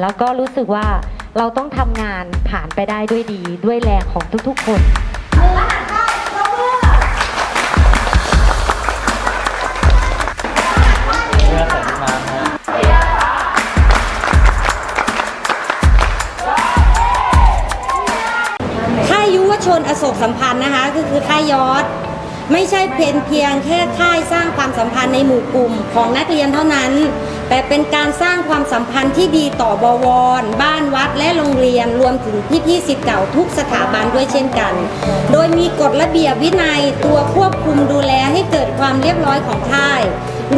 แล้วก็รู้สึกว่าเราต้องทำงานผ่านไปได้ด้วยดีด้วยแรงของทุกๆ คนเพื่อใส่น้ำฮะค่ายยุวชนอโศกสัมพันธ์นะคะก็คือค่ายยอด ไม่ใช่เพียงเพียงแค่ค่ายสร้างความสัมพันธ์ในหมู่กลุ่มของนักเรียนเท่านั้น แต่เป็นการสร้างความสัมพันธ์ที่ดีต่อบวร บ้านวัดและโรงเรียนรวมถึงพี่ๆสิทธิ์เก่าทุกสถาบันด้วยเช่นกัน โดยมีกฎระเบียบวินัยตัวควบคุมดูแลให้เกิดความเรียบร้อยของค่าย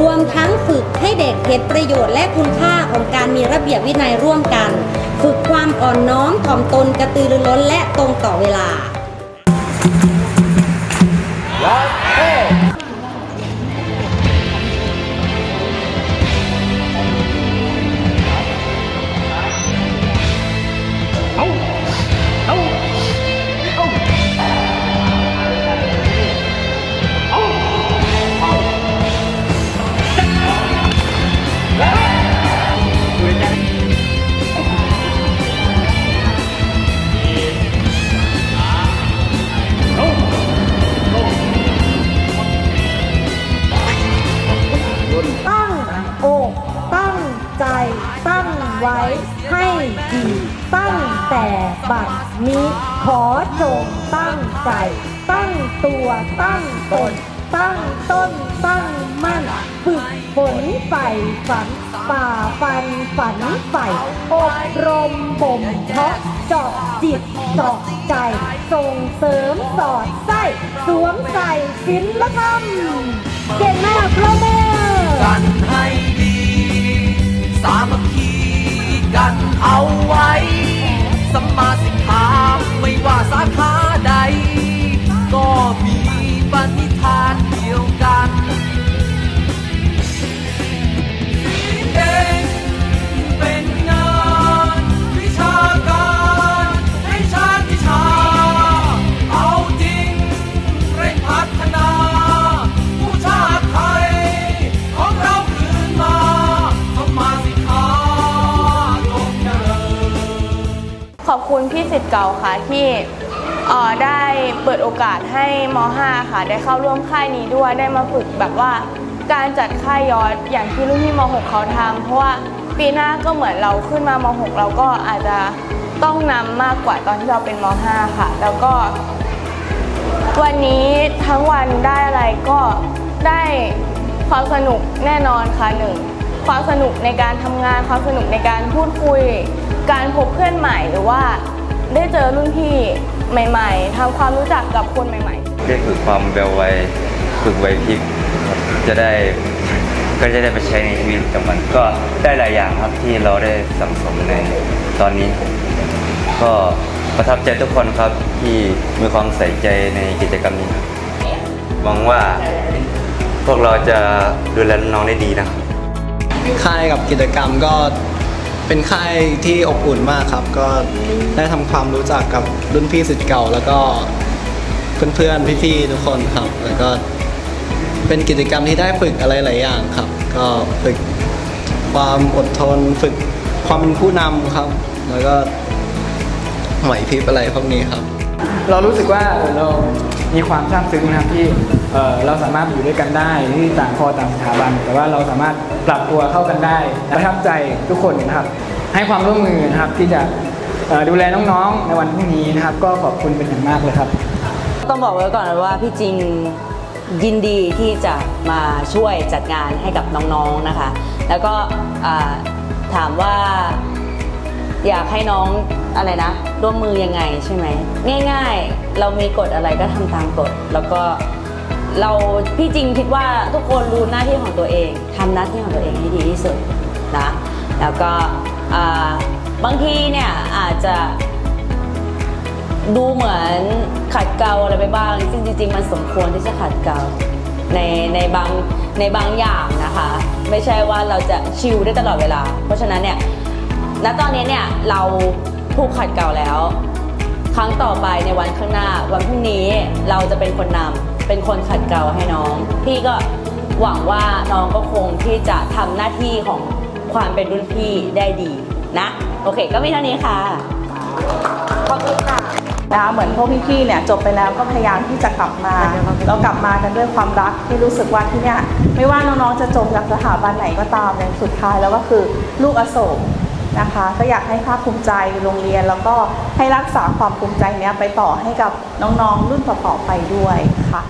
รวมทั้งฝึกให้เด็กเห็นประโยชน์และคุณค่าของการมีระเบียบวินัยร่วมกัน ฝึกความอ่อนน้อมถ่อมตนกระตือรือร้นและตรงต่อเวลาตั้ ไว้ให้ดีตั้งแต่บัดนี้ขอจงตั้งใจ ตั้งตัวตั้งตน ตั้งต้นตั้งมั่นฝึกฝนใฝ่ฝันป่าฟันฝันใฝ่อบรมบ่มเพาะเจาะจิตเจาะใจ ส่งเสริมสอดไส้สวมใส่ศิลธรรมเก่งมากโรเมอร์กันให้ดี สามัคคี กันเอาไว้สัม เก่าค่ะที่อ่อได้เปิดโอกาสให้ม .5 ค่ะ ได้เข้าร่วมค่ายนี้ด้วยได้มาฝึกแบบว่าการจัดค่ายยอดอย่างที่รุ่นพี่ม .6 เขาทำเพราะว่าปีหน้าก็เหมือนเราขึ้นมาม .6 เราก็อาจจะต้องนำมากกว่าตอนที่เราเป็นม .5 ค่ะ แล้วก็ วันนี้ทั้งวันได้อะไรก็ได้ความสนุกแน่นอนค่ะหนึ่งความสนุกในการทำงานความสนุกในการพูดคุย การพบเพื่อนใหม่หรือว่า ได้เจอรุ่นพี่ใหม่ๆทำความรู้จักกับคนใหม่ๆได้ฝึกความเร็วไวฝึกไหวพริบครับจะได้ก็จะได้ไปใช้ในชีวิตประจำวันก็ได้หลายอย่างครับที่เราได้สังสมในตอนนี้ ก็ประทับใจทุกคนครับที่มีความใส่ใจในกิจกรรมนี้ครับหวังว่าพวกเราจะดูแลน้องๆได้ดีนะครับค่ายกับกิจกรรมก็ เป็นค่ายที่อบอุ่นมากครับ ก็ได้ทำความรู้จักกับรุ่นพี่สิทธิ์เก่า แล้วก็เพื่อนๆพี่ๆทุกคนครับ แล้วก็เป็นกิจกรรมที่ได้ฝึกอะไรหลายอย่างครับ ก็ฝึกความอดทน ฝึกความเป็นผู้นำครับ แล้วก็ไหวพริบอะไรพวกนี้ครับ เรารู้สึกว่าเออเรา มีความซาบซึ้งนะครับที่เอ่อเราสามารถอยู่ด้วยกันได้ที่ต่างคอต่างสถาบัน แต่ว่าเราสามารถปรับตัวเข้ากันได้ประทับใจทุกคนนะครับ ให้ความร่วมมือนะครับที่จะเอ่อดูแลน้องๆในวันพรุ่งนี้นะครับ ก็ขอบคุณเป็นอย่างมากเลยครับ ต้องบอกไว้ก่อนว่าพี่จริงยินดีที่จะมาช่วยจัดงานให้กับน้องๆนะคะ แล้วก็อ่าถามว่าอยากให้น้อง อะไรนะร่วมมือยังไงใช่ไหมง่าย ๆ เรามีกฎอะไรก็ทำตามกฎแล้วก็เราพี่จริงคิดว่าทุกคนรู้หน้าที่ของตัวเองทำหน้าที่ของตัวเองให้ดีที่สุดนะแล้วก็บางทีเนี่ยอาจจะดูเหมือนขัดเกลาอะไรไปบ้างซึ่งจริงๆมันสมควรที่จะขัดเกลาในในบางในบางอย่างนะคะ ไม่ใช่ว่าเราจะชิลได้ตลอดเวลา เพราะฉะนั้นเนี่ยณตอนนี้เนี่ยเรา ผู้ขัดเกลาแล้ว ครั้งต่อไปในวันข้างหน้า วันพรุ่งนี้เราจะเป็นคนนำเป็นคนขัดเกลาให้น้อง พี่ก็หวังว่าน้องก็คงที่จะทำหน้าที่ของความเป็นรุ่นพี่ได้ดีนะโอเค ก็มีเท่านี้ค่ะขอบคุณค่ะนะคะเหมือนพวกพี่ๆเนี่ยจบไปแล้วก็พยายามที่จะกลับมาเรากลับมากันด้วยความรักที่รู้สึกว่าที่เนี่ยไม่ว่าน้องๆจะจบจากสถาบันไหนก็ตามในสุดท้ายแล้วก็คือลูกอโศก นะคะ ก็อยากให้ภาคภูมิใจโรงเรียน แล้วก็ให้รักษาความภูมิใจนี้ไปต่อให้กับน้องๆรุ่นต่อๆไปด้วยค่ะ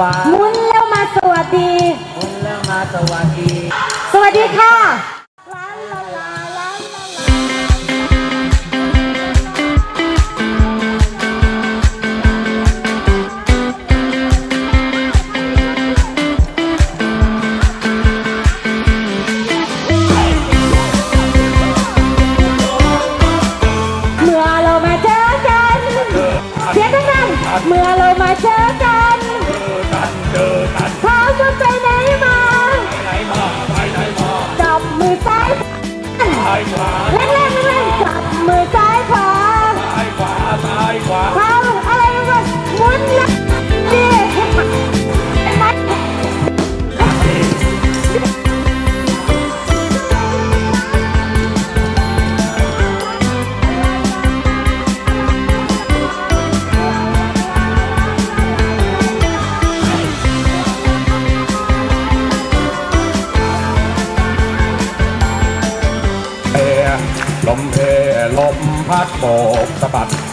วาหมุนแล้วมาสวัสดี หมุนแล้วมาสวัสดีสวัสดีค่ะเมื่อเรามาเจอกัน เสียงดังๆเมื่อเรามาเจอกัน Bye.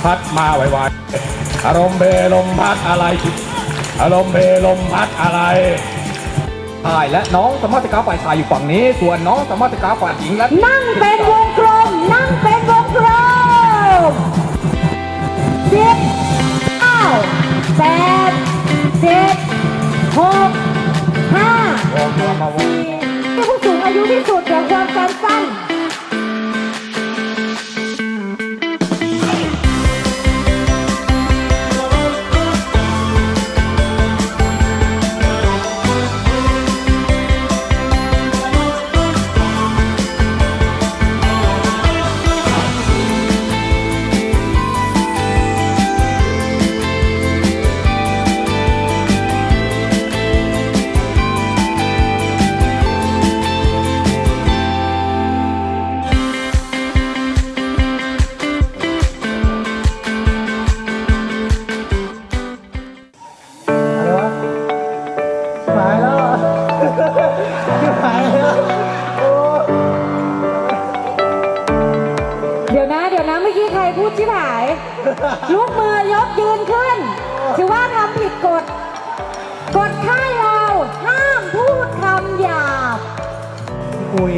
พัดมาไวๆอารมณ์เบลมพัดอะไร อารมณ์เบลมพัดอะไรชายและน้องสามารถกาฝ่ายชายอยู่ฝั่งนี้ ส่วนน้องสามารถกาฝ่ายหญิงและนั่งเป็นวงกลม นั่งเป็นวงกลมสิบเก้าแปดเจ็ดหกห้าสี่ผู้สูงอายุที่สุดเดี๋ยวความสั้น เดี๋ยวนะ เดี๋ยวนะเมื่อกี้ใครพูดชิบหายลุกมือยกยืนขึ้น ถือว่าทำผิดกฎ กฎค่ายเราห้ามพูดคำหยาบ คุย